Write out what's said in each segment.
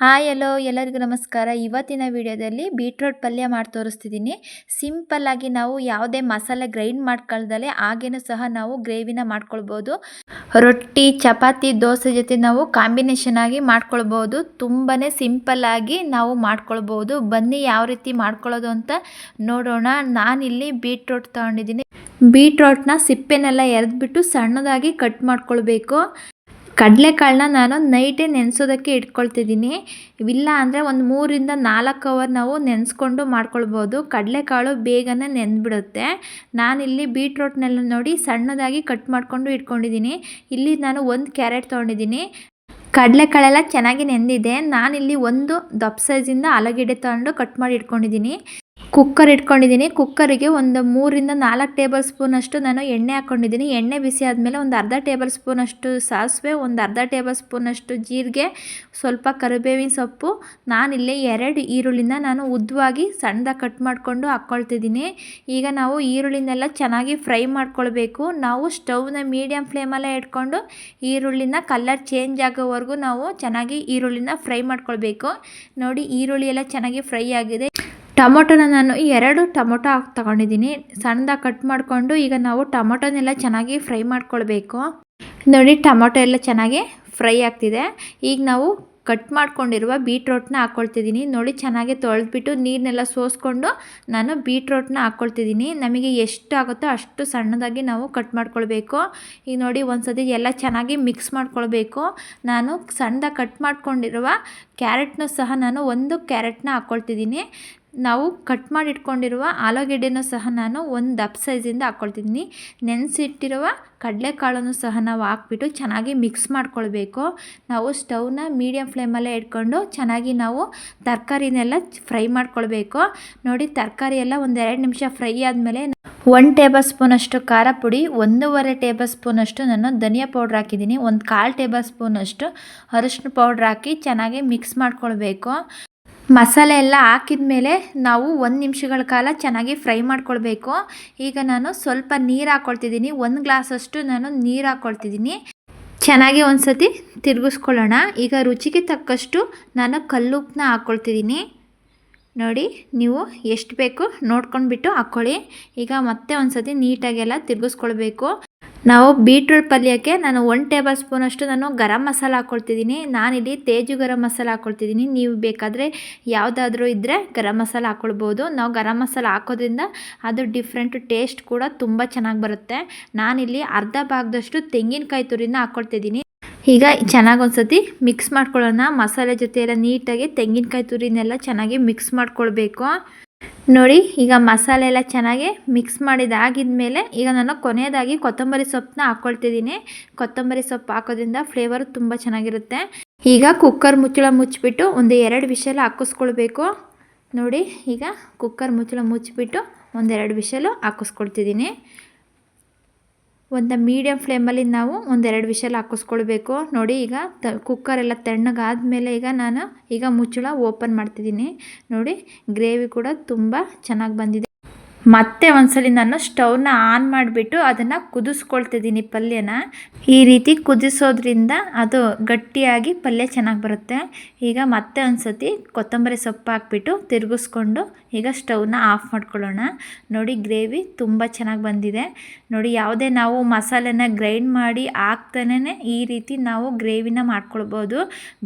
Hi, hello, ಎಲ್ಲರಿಗೂ ನಮಸ್ಕಾರ. ಇವತ್ತಿನ ವಿಡಿಯೋದಲ್ಲಿ ಬೀಟ್ರೋಟ್ ಪಲ್ಯ ಮಾಡಿ ತೋರಿಸ್ತಿದ್ದೀನಿ. ಸಿಂಪಲ್ಲಾಗಿ ನಾವು ಯಾವುದೇ ಮಸಾಲೆ ಗ್ರೈಂಡ್ ಮಾಡ್ಕೊಳ್ದಲೆ ಹಾಗೇನೂ ಸಹ ನಾವು ಗ್ರೇವಿನ ಮಾಡ್ಕೊಳ್ಬೋದು. ರೊಟ್ಟಿ, ಚಪಾತಿ, ದೋಸೆ ಜೊತೆ ನಾವು ಕಾಂಬಿನೇಷನ್ ಆಗಿ ಮಾಡ್ಕೊಳ್ಬೋದು. ತುಂಬಾ ಸಿಂಪಲ್ಲಾಗಿ ನಾವು ಮಾಡ್ಕೊಳ್ಬೋದು. ಬನ್ನಿ ಯಾವ ರೀತಿ ಮಾಡ್ಕೊಳ್ಳೋದು ಅಂತ ನೋಡೋಣ. ನಾನಿಲ್ಲಿ ಬೀಟ್ರೋಟ್ ತೊಗೊಂಡಿದ್ದೀನಿ. ಬೀಟ್ರೋಟ್ನ ಸಿಪ್ಪೆನೆಲ್ಲ ಎರೆದ್ಬಿಟ್ಟು ಸಣ್ಣದಾಗಿ ಕಟ್ ಮಾಡ್ಕೊಳ್ಬೇಕು. ಕಡಲೆಕಾಳನ್ನ ನಾನು ನೈಟೇ ನೆನೆಸೋದಕ್ಕೆ ಇಟ್ಕೊಳ್ತಿದ್ದೀನಿ. ಇಲ್ಲ ಅಂದರೆ ಒಂದು ಮೂರಿಂದ ನಾಲ್ಕು ಅವರ್ ನಾವು ನೆನೆಸ್ಕೊಂಡು ಮಾಡ್ಕೊಳ್ಬೋದು. ಕಡಲೆಕಾಳು ಬೇಗನೆ ನೆಂದ್ಬಿಡುತ್ತೆ ನಾನಿಲ್ಲಿ ಬೀಟ್ರೋಟ್ನೆಲ್ಲ ನೋಡಿ ಸಣ್ಣದಾಗಿ ಕಟ್ ಮಾಡಿಕೊಂಡು ಇಟ್ಕೊಂಡಿದ್ದೀನಿ. ಇಲ್ಲಿ ನಾನು ಒಂದು ಕ್ಯಾರೆಟ್ ತೊಗೊಂಡಿದ್ದೀನಿ. ಕಡಲೆಕಾಳೆಲ್ಲ ಚೆನ್ನಾಗಿ ನೆಂದಿದೆ. ನಾನಿಲ್ಲಿ ಒಂದು ದಪ್ಪ ಸೈಜಿಂದ ಆಲೂಗೆಡ್ಡೆ ತೊಗೊಂಡು ಕಟ್ ಮಾಡಿ ಇಟ್ಕೊಂಡಿದ್ದೀನಿ. ಕುಕ್ಕರ್ ಇಟ್ಕೊಂಡಿದ್ದೀನಿ. ಕುಕ್ಕರಿಗೆ ಒಂದು ಮೂರಿಂದ ನಾಲ್ಕು ಟೇಬಲ್ ಸ್ಪೂನಷ್ಟು ನಾನು ಎಣ್ಣೆ ಹಾಕ್ಕೊಂಡಿದ್ದೀನಿ. ಎಣ್ಣೆ ಬಿಸಿ ಆದಮೇಲೆ ಒಂದು ಅರ್ಧ ಟೇಬಲ್ ಸ್ಪೂನಷ್ಟು ಸಾಸಿವೆ, ಒಂದು ಅರ್ಧ ಟೇಬಲ್ ಸ್ಪೂನಷ್ಟು ಜೀರಿಗೆ, ಸ್ವಲ್ಪ ಕರಿಬೇವಿನ ಸೊಪ್ಪು. ನಾನಿಲ್ಲಿ ಎರಡು ಈರುಳ್ಳಿನ ನಾನು ಉದ್ದವಾಗಿ ಸಣ್ಣದಾಗಿ ಕಟ್ ಮಾಡಿಕೊಂಡು ಹಾಕ್ಕೊಳ್ತಿದ್ದೀನಿ. ಈಗ ನಾವು ಈರುಳ್ಳಿನೆಲ್ಲ ಚೆನ್ನಾಗಿ ಫ್ರೈ ಮಾಡ್ಕೊಳ್ಬೇಕು. ನಾವು ಸ್ಟವ್ನ ಮೀಡಿಯಮ್ ಫ್ಲೇಮಲ್ಲೇ ಇಟ್ಕೊಂಡು ಈರುಳ್ಳಿನ ಕಲರ್ ಚೇಂಜ್ ಆಗೋವರೆಗೂ ನಾವು ಚೆನ್ನಾಗಿ ಈರುಳ್ಳಿನ ಫ್ರೈ ಮಾಡ್ಕೊಳ್ಬೇಕು. ನೋಡಿ, ಈರುಳ್ಳಿ ಎಲ್ಲ ಚೆನ್ನಾಗಿ ಫ್ರೈ ಆಗಿದೆ. ಟೊಮೊಟೊನ ನಾನು ಎರಡು ಟೊಮೊಟೊ ಹಾಕಿ ತಗೊಂಡಿದ್ದೀನಿ. ಸಣ್ಣದಾಗಿ ಕಟ್ ಮಾಡಿಕೊಂಡು ಈಗ ನಾವು ಟೊಮೊಟೊನೆಲ್ಲ ಚೆನ್ನಾಗಿ ಫ್ರೈ ಮಾಡ್ಕೊಳ್ಬೇಕು. ನೋಡಿ ಟೊಮೊಟೊ ಎಲ್ಲ ಚೆನ್ನಾಗಿ ಫ್ರೈ ಆಗ್ತಿದೆ. ಈಗ ನಾವು ಕಟ್ ಮಾಡ್ಕೊಂಡಿರುವ ಬೀಟ್ರೋಟ್ನ ಹಾಕ್ಕೊಳ್ತಿದ್ದೀನಿ ನೋಡಿ ಚೆನ್ನಾಗಿ ತೊಳೆದ್ಬಿಟ್ಟು ನೀರನ್ನೆಲ್ಲ ಸೋಸ್ಕೊಂಡು ನಾನು ಬೀಟ್ರೋಟ್ನ ಹಾಕ್ಕೊಳ್ತಿದ್ದೀನಿ ನಮಗೆ ಎಷ್ಟು ಆಗುತ್ತೋ ಅಷ್ಟು ಸಣ್ಣದಾಗಿ ನಾವು ಕಟ್ ಮಾಡ್ಕೊಳ್ಬೇಕು. ಈಗ ನೋಡಿ ಒಂದು ಎಲ್ಲ ಚೆನ್ನಾಗಿ ಮಿಕ್ಸ್ ಮಾಡ್ಕೊಳ್ಬೇಕು. ನಾನು ಸಣ್ಣದಾಗಿ ಕಟ್ ಮಾಡ್ಕೊಂಡಿರುವ ಕ್ಯಾರೆಟ್ನ ಸಹ ನಾನು ಒಂದು ಕ್ಯಾರೆಟ್ನ ಹಾಕ್ಕೊಳ್ತಿದ್ದೀನಿ ನಾವು ಕಟ್ ಮಾಡಿ ಇಟ್ಕೊಂಡಿರುವ ಆಲೂಗೆಡ್ಡೆನೂ ಸಹ ನಾನು ಒಂದು ದಪ್ಪ ಸೈಜಿಂದ ಹಾಕ್ಕೊಳ್ತಿದ್ದೀನಿ ನೆನೆಸಿಟ್ಟಿರುವ ಕಡಲೆಕಾಳನ್ನು ಸಹ ನಾವು ಹಾಕ್ಬಿಟ್ಟು ಚೆನ್ನಾಗಿ ಮಿಕ್ಸ್ ಮಾಡ್ಕೊಳ್ಬೇಕು. ನಾವು ಸ್ಟವ್ನ ಮೀಡಿಯಮ್ ಫ್ಲೇಮಲ್ಲೇ ಇಟ್ಕೊಂಡು ಚೆನ್ನಾಗಿ ನಾವು ತರಕಾರಿನೆಲ್ಲ ಫ್ರೈ ಮಾಡ್ಕೊಳ್ಬೇಕು. ನೋಡಿ ತರಕಾರಿ ಎಲ್ಲ ಒಂದೆರಡು ನಿಮಿಷ ಫ್ರೈ ಆದಮೇಲೆ ಒಂದು ಟೇಬಲ್ ಸ್ಪೂನಷ್ಟು ಖಾರ ಪುಡಿ, ಒಂದೂವರೆ ಟೇಬಲ್ ಸ್ಪೂನಷ್ಟು ನಾನು ಧನಿಯಾ ಪೌಡ್ರ್ ಹಾಕಿದ್ದೀನಿ. ಒಂದು ಕಾಲು ಟೇಬಲ್ ಸ್ಪೂನಷ್ಟು ಅರಿಶಿನ ಪೌಡ್ರ್ ಹಾಕಿ ಚೆನ್ನಾಗಿ ಮಿಕ್ಸ್ ಮಾಡ್ಕೊಳ್ಬೇಕು. ಮಸಾಲೆ ಎಲ್ಲ ಹಾಕಿದ ಮೇಲೆ ನಾವು ಒಂದು ನಿಮಿಷಗಳ ಕಾಲ ಚೆನ್ನಾಗಿ ಫ್ರೈ ಮಾಡ್ಕೊಳ್ಬೇಕು. ಈಗ ನಾನು ಸ್ವಲ್ಪ ನೀರು ಹಾಕ್ಕೊಳ್ತಿದ್ದೀನಿ ಒಂದು ಗ್ಲಾಸಷ್ಟು ನಾನು ನೀರು ಹಾಕ್ಕೊಳ್ತಿದ್ದೀನಿ ಚೆನ್ನಾಗಿ ಒಂದು ಸತಿ ತಿರುಗಿಸ್ಕೊಳ್ಳೋಣ. ಈಗ ರುಚಿಗೆ ತಕ್ಕಷ್ಟು ನಾನು ಕಲ್ಲುಪ್ಪನ್ನ ಹಾಕ್ಕೊಳ್ತಿದ್ದೀನಿ ನೋಡಿ, ನೀವು ಎಷ್ಟು ಬೇಕು ನೋಡ್ಕೊಂಡ್ಬಿಟ್ಟು ಹಾಕ್ಕೊಳ್ಳಿ ಈಗ ಮತ್ತೆ ಒಂದು ಸತಿ ನೀಟಾಗೆಲ್ಲ ತಿರುಗಿಸ್ಕೊಳ್ಬೇಕು. ನಾವು ಬೀಟ್ರೂಟ್ ಪಲ್ಯಕ್ಕೆ ನಾನು ಒನ್ ಟೇಬಲ್ ಸ್ಪೂನಷ್ಟು ನಾನು ಗರಂ ಮಸಾಲ ಹಾಕ್ಕೊಳ್ತಿದ್ದೀನಿ ನಾನಿಲ್ಲಿ ತೇಜು ಗರಂ ಮಸಾಲ ಹಾಕ್ಕೊಳ್ತಿದ್ದೀನಿ ನೀವು ಬೇಕಾದರೆ ಯಾವುದಾದ್ರೂ ಇದ್ದರೆ ಗರಂ ಮಸಾಲ ಹಾಕ್ಕೊಳ್ಬೋದು ನಾವು ಗರಂ ಮಸಾಲ ಹಾಕೋದ್ರಿಂದ ಅದು ಡಿಫ್ರೆಂಟ್ ಟೇಸ್ಟ್ ಕೂಡ ತುಂಬ ಚೆನ್ನಾಗಿ ಬರುತ್ತೆ. ನಾನಿಲ್ಲಿ ಅರ್ಧ ಭಾಗದಷ್ಟು ತೆಂಗಿನಕಾಯಿ ತುರಿನ ಹಾಕ್ಕೊಳ್ತಿದ್ದೀನಿ ಈಗ ಚೆನ್ನಾಗಿ ಒಂದ್ಸತಿ ಮಿಕ್ಸ್ ಮಾಡ್ಕೊಳ್ಳೋಣ. ಮಸಾಲೆ ಜೊತೆ ಎಲ್ಲ ನೀಟಾಗಿ ತೆಂಗಿನಕಾಯಿ ತುರಿನೆಲ್ಲ ಚೆನ್ನಾಗಿ ಮಿಕ್ಸ್ ಮಾಡ್ಕೊಳ್ಬೇಕು. ನೋಡಿ, ಈಗ ಮಸಾಲೆ ಎಲ್ಲ ಚೆನ್ನಾಗಿ ಮಿಕ್ಸ್ ಮಾಡಿದಾಗಿದ್ಮೇಲೆ ಈಗ ನಾನು ಕೊನೆಯದಾಗಿ ಕೊತ್ತಂಬರಿ ಸೊಪ್ಪನ್ನ ಹಾಕ್ಕೊಳ್ತಿದ್ದೀನಿ ಕೊತ್ತಂಬರಿ ಸೊಪ್ಪು ಹಾಕೋದ್ರಿಂದ ಫ್ಲೇವರ್ ತುಂಬ ಚೆನ್ನಾಗಿರುತ್ತೆ. ಈಗ ಕುಕ್ಕರ್ ಮುಚ್ಚಳ ಮುಚ್ಚಿಬಿಟ್ಟು ಒಂದು ಎರಡು ವಿಷಲ್ ಹಾಕಿಸ್ಕೊಳ್ಬೇಕು. ನೋಡಿ, ಈಗ ಕುಕ್ಕರ್ ಮುಚ್ಚಳ ಮುಚ್ಚಿಬಿಟ್ಟು ಒಂದೆರಡು ವಿಷಲು ಹಾಕಿಸ್ಕೊಳ್ತಿದ್ದೀನಿ. ಒಂದು ಮೀಡಿಯಮ್ ಫ್ಲೇಮಲ್ಲಿ ನಾವು ಒಂದೆರಡು ವಿಷಲ್ ಹಾಕಿಸ್ಕೊಳ್ಬೇಕು. ನೋಡಿ ಈಗ ತ ಕುಕ್ಕರೆಲ್ಲ ತಣ್ಣಗಾದಮೇಲೆ ಈಗ ನಾನು ಈಗ ಮುಚ್ಚಳ ಓಪನ್ ಮಾಡ್ತಿದ್ದೀನಿ. ನೋಡಿ ಗ್ರೇವಿ ಕೂಡ ತುಂಬ ಚೆನ್ನಾಗಿ ಬಂದಿದೆ. ಮತ್ತೆ ಒಂದ್ಸಲಿ ನಾನು ಸ್ಟವ್ನ ಆನ್ ಮಾಡಿಬಿಟ್ಟು ಅದನ್ನು ಕುದಿಸ್ಕೊಳ್ತಿದ್ದೀನಿ ಪಲ್ಯನ. ಈ ರೀತಿ ಕುದಿಸೋದ್ರಿಂದ ಅದು ಗಟ್ಟಿಯಾಗಿ ಪಲ್ಯ ಚೆನ್ನಾಗಿ ಬರುತ್ತೆ. ಈಗ ಮತ್ತೆ ಒಂದ್ಸತಿ ಕೊತ್ತಂಬರಿ ಸೊಪ್ಪು ಹಾಕ್ಬಿಟ್ಟು ತಿರುಗಿಸ್ಕೊಂಡು ಈಗ ಸ್ಟವ್ನ ಆಫ್ ಮಾಡ್ಕೊಳ್ಳೋಣ. ನೋಡಿ ಗ್ರೇವಿ ತುಂಬ ಚೆನ್ನಾಗಿ ಬಂದಿದೆ. ನೋಡಿ ಯಾವುದೇ ನಾವು ಮಸಾಲೆನ ಗ್ರೈಂಡ್ ಮಾಡಿ ಹಾಕ್ತಾನೇ ಈ ರೀತಿ ನಾವು ಗ್ರೇವಿನ ಮಾಡ್ಕೊಳ್ಬೋದು.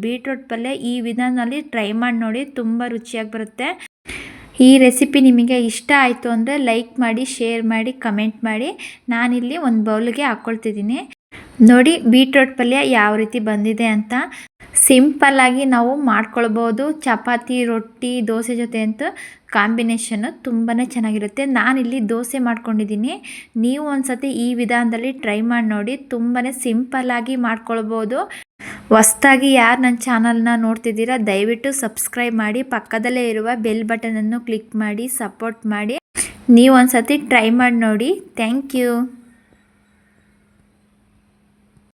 ಬೀಟ್ರೋಟ್ ಪಲ್ಯ ಈ ವಿಧಾನದಲ್ಲಿ ಟ್ರೈ ಮಾಡಿ ನೋಡಿ ತುಂಬ ರುಚಿಯಾಗಿ ಬರುತ್ತೆ. ಈ ರೆಸಿಪಿ ನಿಮಗೆ ಇಷ್ಟ ಆಯಿತು ಅಂದರೆ ಲೈಕ್ ಮಾಡಿ ಶೇರ್ ಮಾಡಿ ಕಮೆಂಟ್ ಮಾಡಿ. ನಾನಿಲ್ಲಿ ಒಂದು ಬೌಲ್ಗೆ ಹಾಕ್ಕೊಳ್ತಿದ್ದೀನಿ ನೋಡಿ ಬೀಟ್ರೋಟ್ ಪಲ್ಯ ಯಾವ ರೀತಿ ಬಂದಿದೆ ಅಂತ. ಸಿಂಪಲ್ಲಾಗಿ ನಾವು ಮಾಡ್ಕೊಳ್ಬೋದು. ಚಪಾತಿ, ರೊಟ್ಟಿ, ದೋಸೆ ಜೊತೆ ಅಂತೂ ಕಾಂಬಿನೇಷನ್ನು ತುಂಬಾ ಚೆನ್ನಾಗಿರುತ್ತೆ. ನಾನಿಲ್ಲಿ ದೋಸೆ ಮಾಡ್ಕೊಂಡಿದ್ದೀನಿ. ನೀವು ಒಂದು ಈ ವಿಧಾನದಲ್ಲಿ ಟ್ರೈ ಮಾಡಿ ನೋಡಿ. ತುಂಬಾ ಸಿಂಪಲ್ಲಾಗಿ ಮಾಡ್ಕೊಳ್ಬೋದು. ಹೊಸ್ದಾಗಿ ಯಾರು ನನ್ನ ಚಾನಲ್ನ ನೋಡ್ತಿದ್ದೀರಾ, ದಯವಿಟ್ಟು ಸಬ್ಸ್ಕ್ರೈಬ್ ಮಾಡಿ. ಪಕ್ಕದಲ್ಲೇ ಇರುವ ಬೆಲ್ ಬಟನನ್ನು ಕ್ಲಿಕ್ ಮಾಡಿ, ಸಪೋರ್ಟ್ ಮಾಡಿ. ನೀವು ಒಂದು ಟ್ರೈ ಮಾಡಿ ನೋಡಿ. Thank you.